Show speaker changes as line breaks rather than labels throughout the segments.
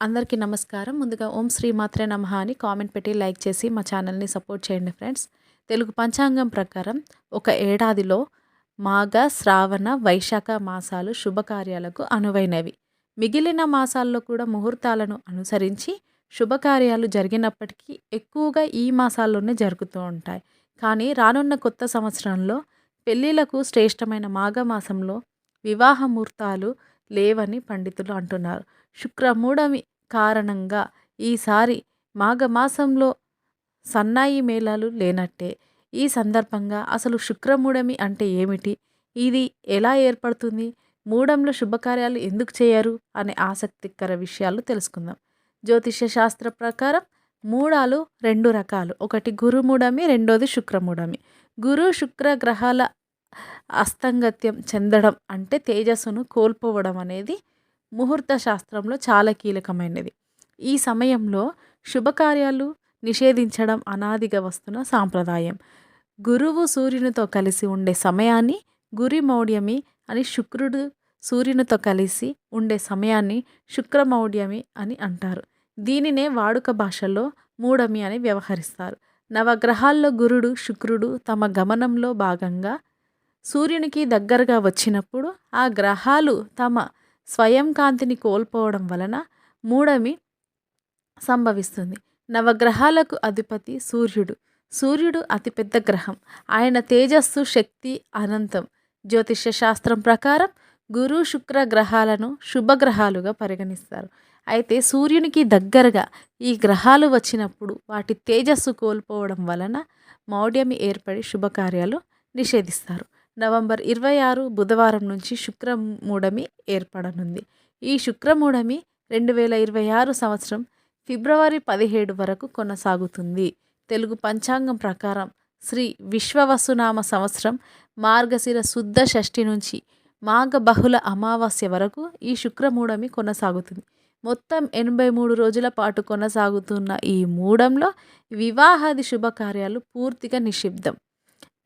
అందరికీ నమస్కారం. ముందుగా ఓం శ్రీ మాత్రే నమః అని కామెంట్ పెట్టి లైక్ చేసి మా ఛానల్ని సపోర్ట్ చేయండి ఫ్రెండ్స్. తెలుగు పంచాంగం ప్రకారం ఒక ఏడాదిలో మాఘ శ్రావణ వైశాఖ మాసాలు శుభకార్యాలకు అనువైనవి. మిగిలిన మాసాల్లో కూడా ముహూర్తాలను అనుసరించి శుభకార్యాలు జరిగినప్పటికీ ఎక్కువగా ఈ మాసాల్లోనే జరుగుతూ ఉంటాయి. కానీ రానున్న కొత్త సంవత్సరంలో పెళ్ళిళ్ళకు శ్రేష్టమైన మాఘమాసంలో వివాహ ముహూర్తాలు లేవని పండితులు అంటున్నారు. శుక్రమూఢమి కారణంగా ఈసారి మాఘమాసంలో సన్నాయి మేళాలు లేనట్టే. ఈ సందర్భంగా అసలు శుక్రమూఢమి అంటే ఏమిటి? ఇది ఎలా ఏర్పడుతుంది? మూడంలో శుభకార్యాలు ఎందుకు చేయరు? అనే ఆసక్తికర విషయాలు తెలుసుకుందాం. జ్యోతిష్య శాస్త్ర ప్రకారం మూడాలు రెండు రకాలు. ఒకటి గురుమూఢమి రెండోది శుక్రమూఢమి. గురు శుక్ర గ్రహాల అస్తంగత్యం చెందడం అంటే తేజస్సును కోల్పోవడం అనేది ముహూర్త శాస్త్రంలో చాలా కీలకమైనది. ఈ సమయంలో శుభకార్యాలు నిషేధించడం అనాదిగా వస్తున్న సాంప్రదాయం. గురువు సూర్యునితో కలిసి ఉండే సమయాన్ని గురిమౌఢ్యమి అని శుక్రుడు సూర్యునితో కలిసి ఉండే సమయాన్ని శుక్రమౌఢ్యమి అని అంటారు. దీనినే వాడుక భాషలో మూఢమి అని వ్యవహరిస్తారు. నవగ్రహాల్లో గురుడు శుక్రుడు తమ గమనంలో భాగంగా సూర్యునికి దగ్గరగా వచ్చినప్పుడు ఆ గ్రహాలు తమ స్వయం కాంతిని కోల్పోవడం వలన మూఢమి సంభవిస్తుంది. నవగ్రహాలకు అధిపతి సూర్యుడు. సూర్యుడు అతిపెద్ద గ్రహం. ఆయన తేజస్సు శక్తి అనంతం. జ్యోతిష్య శాస్త్రం ప్రకారం గురు శుక్ర గ్రహాలను శుభగ్రహాలుగా పరిగణిస్తారు. అయితే సూర్యునికి దగ్గరగా ఈ గ్రహాలు వచ్చినప్పుడు వాటి తేజస్సు కోల్పోవడం వలన మౌఢ్యమి ఏర్పడి శుభకార్యాలు నిషేధిస్తారు. నవంబర్ ఇరవై ఆరు బుధవారం నుంచి శుక్రమూఢమి ఏర్పడనుంది. ఈ శుక్రమూఢమి రెండు వేల ఇరవై ఆరు సంవత్సరం ఫిబ్రవరి పదిహేడు వరకు కొనసాగుతుంది. తెలుగు పంచాంగం ప్రకారం శ్రీ విశ్వవసునామ సంవత్సరం మార్గశిర శుద్ధ షష్ఠి నుంచి మాఘ బహుళ అమావాస్య వరకు ఈ శుక్రమూఢమి కొనసాగుతుంది. మొత్తం ఎనభై మూడు రోజుల పాటు కొనసాగుతున్న ఈ మూడంలో వివాహాది శుభకార్యాలు పూర్తిగా నిషిద్ధం.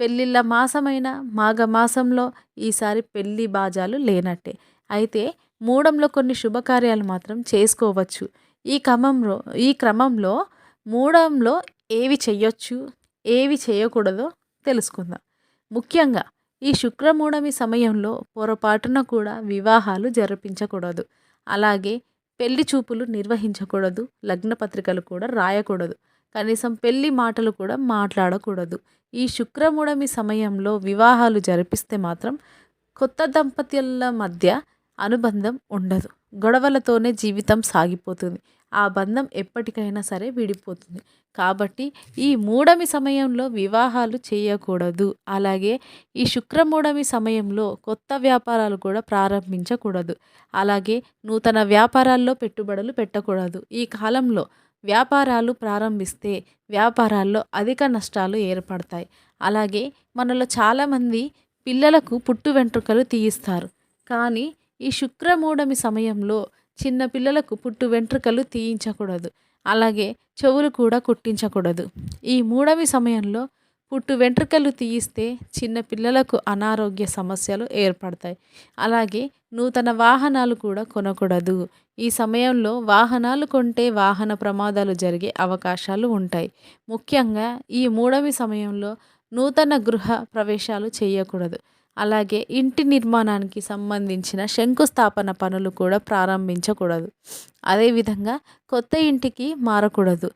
పెళ్ళిళ్ళ మాసమైన మాఘమాసంలో ఈసారి పెళ్ళి బాజాలు లేనట్టే. అయితే మూడంలో కొన్ని శుభకార్యాలు మాత్రం చేసుకోవచ్చు. ఈ క్రమంలో ఈ క్రమంలో మూడంలో ఏవి చెయ్యొచ్చు ఏవి చేయకూడదో తెలుసుకుందాం. ముఖ్యంగా ఈ శుక్రమూఢమి సమయంలో పొరపాటున కూడా వివాహాలు జరిపించకూడదు. అలాగే పెళ్ళి చూపులు నిర్వహించకూడదు లగ్నపత్రికలు కూడా రాయకూడదు. కనీసం పెళ్ళి మాటలు కూడా మాట్లాడకూడదు. ఈ శుక్రముడమి సమయంలో వివాహాలు జరిపిస్తే మాత్రం కొత్త దంపతుల మధ్య అనుబంధం ఉండదు. గొడవలతోనే జీవితం సాగిపోతుంది. ఆ బంధం ఎప్పటికైనా సరే విడిపోతుంది. కాబట్టి ఈ మూడమి సమయంలో వివాహాలు చేయకూడదు. అలాగే ఈ శుక్రమూడమి సమయంలో కొత్త వ్యాపారాలు కూడా ప్రారంభించకూడదు. అలాగే నూతన వ్యాపారాల్లో పెట్టుబడులు పెట్టకూడదు. ఈ కాలంలో వ్యాపారాలు ప్రారంభిస్తే వ్యాపారాల్లో అధిక నష్టాలు ఏర్పడతాయి. అలాగే మనలో చాలామంది పిల్లలకు పుట్టు వెంట్రుకలు తీయిస్తారు. కానీ ఈ శుక్రమూఢమి సమయంలో చిన్న పిల్లలకు పుట్టు వెంట్రుకలు తీయించకూడదు. అలాగే చెవులు కూడా కుట్టించకూడదు. ఈ మూడవి సమయంలో పుట్టు వెంట్రుకలు తీయిస్తే చిన్న పిల్లలకు అనారోగ్య సమస్యలు ఏర్పడతాయి. అలాగే నూతన వాహనాలు కూడా కొనకూడదు. ఈ సమయంలో వాహనాలు కొంటే వాహన ప్రమాదాలు జరిగే అవకాశాలు ఉంటాయి. ముఖ్యంగా ఈ మూడవి సమయంలో నూతన గృహ ప్రవేశాలు చేయకూడదు. అలాగే ఇంటి నిర్మాణానికి సంబంధించిన శంకుస్థాపన పనులు కూడా ప్రారంభించకూడదు. అదేవిధంగా కొత్త ఇంటికి మారకూడదు.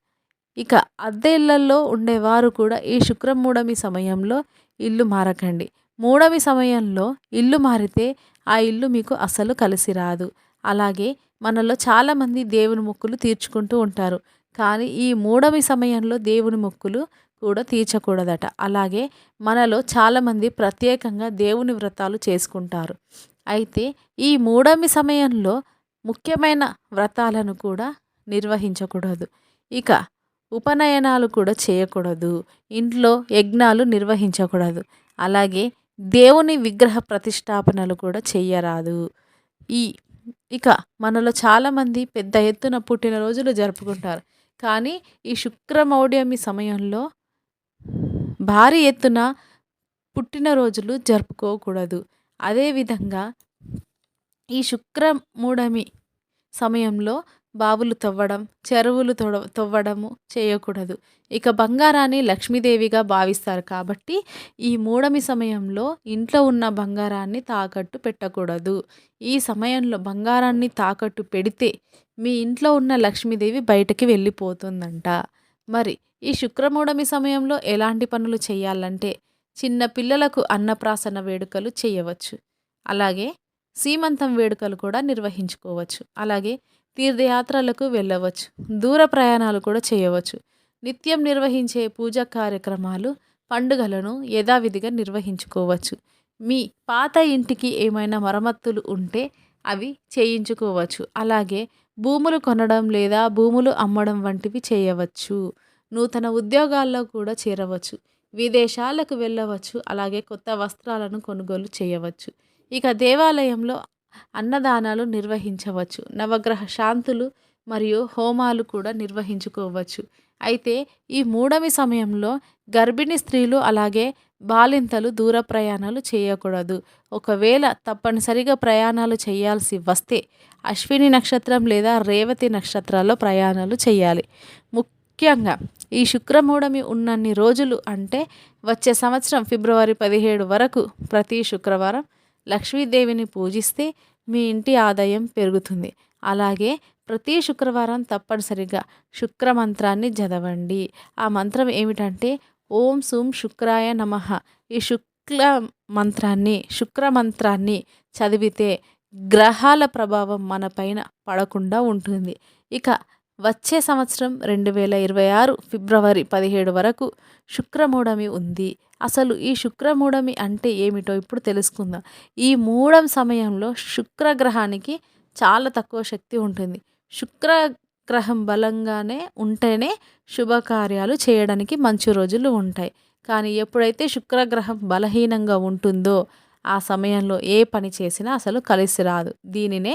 ఇక అద్దె ఇళ్ళలో ఉండేవారు కూడా ఈ శుక్రమూఢమి సమయంలో ఇల్లు మారకండి. మూడవి సమయంలో ఇల్లు మారితే ఆ ఇల్లు మీకు అసలు కలిసి రాదు. అలాగే మనలో చాలామంది దేవుని మొక్కులు తీర్చుకుంటూ ఉంటారు. కానీ ఈ మూడవి సమయంలో దేవుని మొక్కులు కూడా తీర్చకూడదట. అలాగే మనలో చాలామంది ప్రత్యేకంగా దేవుని వ్రతాలు చేసుకుంటారు. అయితే ఈ మూడమి సమయంలో ముఖ్యమైన వ్రతాలను కూడా నిర్వహించకూడదు. ఇక ఉపనయనాలు కూడా చేయకూడదు. ఇంట్లో యజ్ఞాలు నిర్వహించకూడదు. అలాగే దేవుని విగ్రహ ప్రతిష్టాపనలు కూడా చేయరాదు ఈ ఇక మనలో చాలామంది పెద్ద ఎత్తున పుట్టినరోజులు జరుపుకుంటారు. కానీ ఈ శుక్రమౌఢ్యమి సమయంలో భారీ ఎత్తున పుట్టినరోజులు జరుపుకోకూడదు. అదేవిధంగా ఈ శుక్రమూఢమి సమయంలో బావులు తవ్వడం చెరువులు తొడ తవ్వడము చేయకూడదు. ఇక బంగారాన్ని లక్ష్మీదేవిగా భావిస్తారు కాబట్టి ఈ మూడమి సమయంలో ఇంట్లో ఉన్న బంగారాన్ని తాకట్టు పెట్టకూడదు. ఈ సమయంలో బంగారాన్ని తాకట్టు పెడితే మీ ఇంట్లో ఉన్న లక్ష్మీదేవి బయటకి వెళ్ళిపోతుందంట. మరి ఈ శుక్రమూఢమి సమయంలో ఎలాంటి పనులు చేయాలంటే చిన్న పిల్లలకు అన్నప్రాసన వేడుకలు చేయవచ్చు. అలాగే సీమంతం వేడుకలు కూడా నిర్వహించుకోవచ్చు. అలాగే తీర్థయాత్రలకు వెళ్ళవచ్చు. దూర ప్రయాణాలు కూడా చేయవచ్చు. నిత్యం నిర్వహించే పూజా కార్యక్రమాలు పండుగలను యథావిధిగా నిర్వహించుకోవచ్చు. మీ పాత ఇంటికి ఏమైనా మరమ్మతులు ఉంటే అవి చేయించుకోవచ్చు. అలాగే భూములు కొనడం లేదా భూములు అమ్మడం వంటివి చేయవచ్చు. నూతన ఉద్యోగాల్లో కూడా చేరవచ్చు. విదేశాలకు వెళ్ళవచ్చు. అలాగే కొత్త వస్త్రాలను కొనుగోలు చేయవచ్చు. ఇక దేవాలయంలో అన్నదానాలు నిర్వహించవచ్చు. నవగ్రహ శాంతులు మరియు హోమాలు కూడా నిర్వహించుకోవచ్చు. అయితే ఈ మూడవి సమయంలో గర్భిణీ స్త్రీలు అలాగే బాలింతలు దూర ప్రయాణాలు చేయకూడదు. ఒకవేళ తప్పనిసరిగా ప్రయాణాలు చేయాల్సి వస్తే అశ్విని నక్షత్రం లేదా రేవతి నక్షత్రాల్లో ప్రయాణాలు చేయాలి. ముఖ్యంగా ఈ శుక్రమూఢమి ఉన్నన్ని రోజులు అంటే వచ్చే సంవత్సరం ఫిబ్రవరి పదిహేడు వరకు ప్రతి శుక్రవారం లక్ష్మీదేవిని పూజిస్తే మీ ఇంటి ఆదాయం పెరుగుతుంది. అలాగే ప్రతి శుక్రవారం తప్పనిసరిగా శుక్ర మంత్రాన్ని చదవండి ఆ మంత్రం ఏమిటంటే ఓం సూం శుక్రాయ నమ. ఈ శుక్ల మంత్రాన్ని శుక్ర మంత్రాన్ని చదివితే గ్రహాల ప్రభావం మన పైన పడకుండా ఉంటుంది. ఇక వచ్చే సంవత్సరం రెండు వేల ఇరవై ఆరు ఫిబ్రవరి పదిహేడు వరకు శుక్రమూఢమి ఉంది. అసలు ఈ శుక్రమూఢమి అంటే ఏమిటో ఇప్పుడు తెలుసుకుందాం. ఈ మూఢం సమయంలో శుక్రగ్రహానికి చాలా తక్కువ శక్తి ఉంటుంది. శుక్ర గ్రహం బలంగానే ఉంటేనే శుభకార్యాలు చేయడానికి మంచి రోజులు ఉంటాయి. కానీ ఎప్పుడైతే శుక్రగ్రహం బలహీనంగా ఉంటుందో ఆ సమయంలో ఏ పని చేసినా అసలు కలిసి రాదు. దీనినే